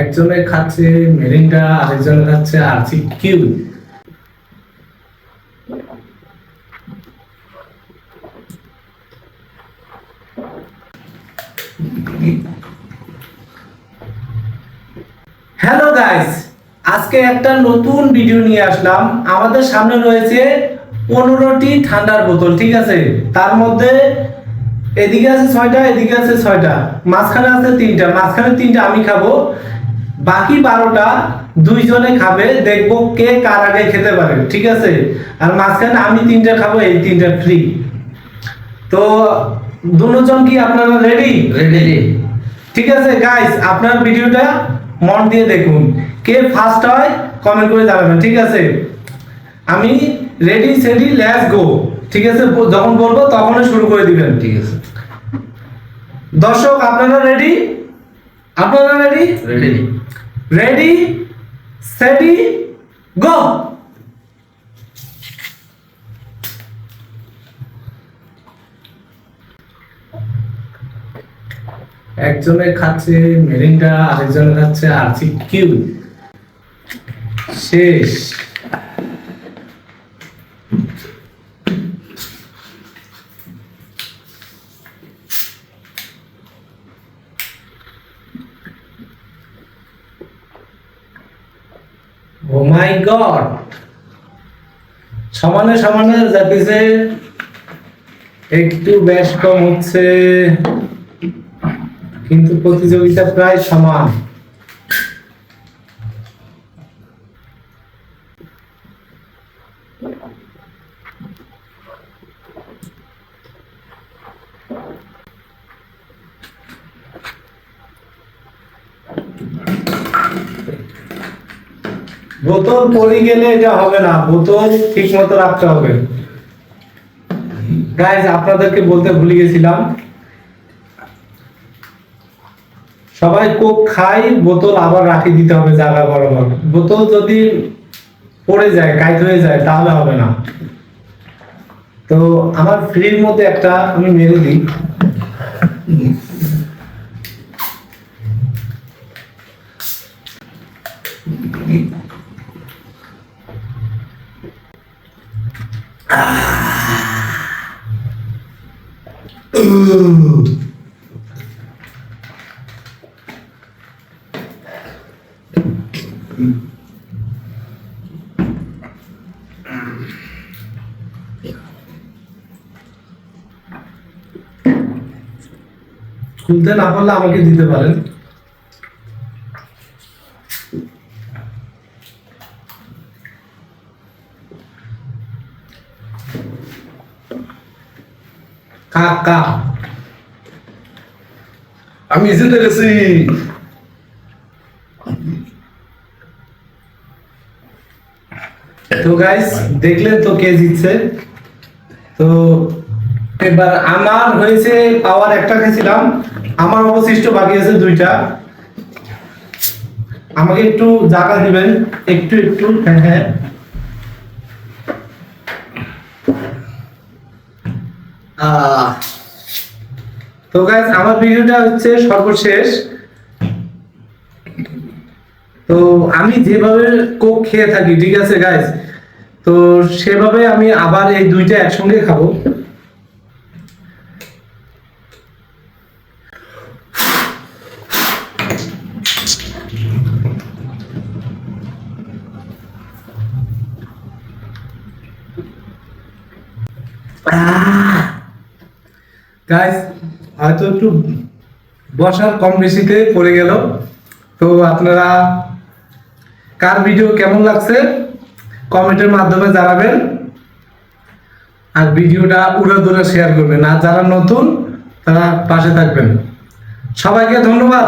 একজনে খাচ্ছে মেরিন্ডা আরেকজন খাচ্ছে আরসি কিউ হ্যালো গাইস আজকে একটা নতুন ভিডিও নিয়ে আসলাম। আমাদের সামনে রয়েছে পনেরোটি ঠান্ডার বোতল, ঠিক আছে? তার মধ্যে এদিকে আছে ছয়টা এদিকে আছে ছয়টা। মাঝখানে আছে তিনটা। মাঝখানে তিনটা আমি খাব। বাকি বারোটা দুইজনে খাবে দেখব কে কার আগে খেতে পারে ঠিক আছে? আর মাঝখানে আমি তিনটা খাব এই তিনটা ফ্রি তো দুজন কি আপনারা রেডি রেডি ঠিক আছে গাইস আপনার ভিডিওটা মন দিয়ে দেখুন। কে ফার্স্ট হয় কমেন্ট করে জানাবেন ঠিক আছে? আমি রেডি সেডি লেটস গো ঠিক আছে যখন বলব তখনই শুরু করে দিবেন। ঠিক আছে। দর্শক আপনারা রেডি আপনারা ready ready ready steady go একজনে খাচ্ছে মেরিন্ডা আরেকজনে খাচ্ছে আরসি কিউ শেষ। মাই গড সমানে সমানে যাতেছে একটু বেশ কম হচ্ছে কিন্তু প্রতিযোগিতা প্রায় সমান। বোতল পড়ে গেলে এটা হবে না, বোতল ঠিক মতো রাখতে হবে। গাইজ আপনাদেরকে বলতে ভুলে গেছিলাম। সবাই কোক খাই বোতল আবার রাখি দিতে হবে জায়গা বরাবর বোতল যদি পড়ে যায়, কাইট হয়ে যায়, তাহলে হবে না। তো আমার ফ্রির মধ্যে একটা আমি মেরে দিই। খুলতে না পারলে আমাকে দিতে পারেন। কাকা আমি জিতে গেছি। তো গাইস দেখলেন তো কে জিতছে। তো এবার আমার হয়েছে পাওয়ার একটা খেয়েছিলাম। আমার অবশিষ্ট বাকি আছে দুইটা। আমাকে একটু জায়গা দিবেন। একটু একটু হ্যাঁ হ্যাঁ। তো গাইস আমার ভিডিওটা হচ্ছে সর্বশেষ। তো আমি যেভাবে কোক খেয়ে থাকি, ঠিক আছে গাইস তো সেভাবে আমি আবার এই দুইটা একসঙ্গে খাব। গাইস হয়তো একটু বসার কম বেশিতে পড়ে গেল। তো আপনারা কার ভিডিও কেমন লাগছে কমেন্টের মাধ্যমে জানাবেন। আর ভিডিওটা উড়ে দূরে শেয়ার করবেন। আর যারা নতুন, তারা পাশে থাকবেন। সবাইকে ধন্যবাদ।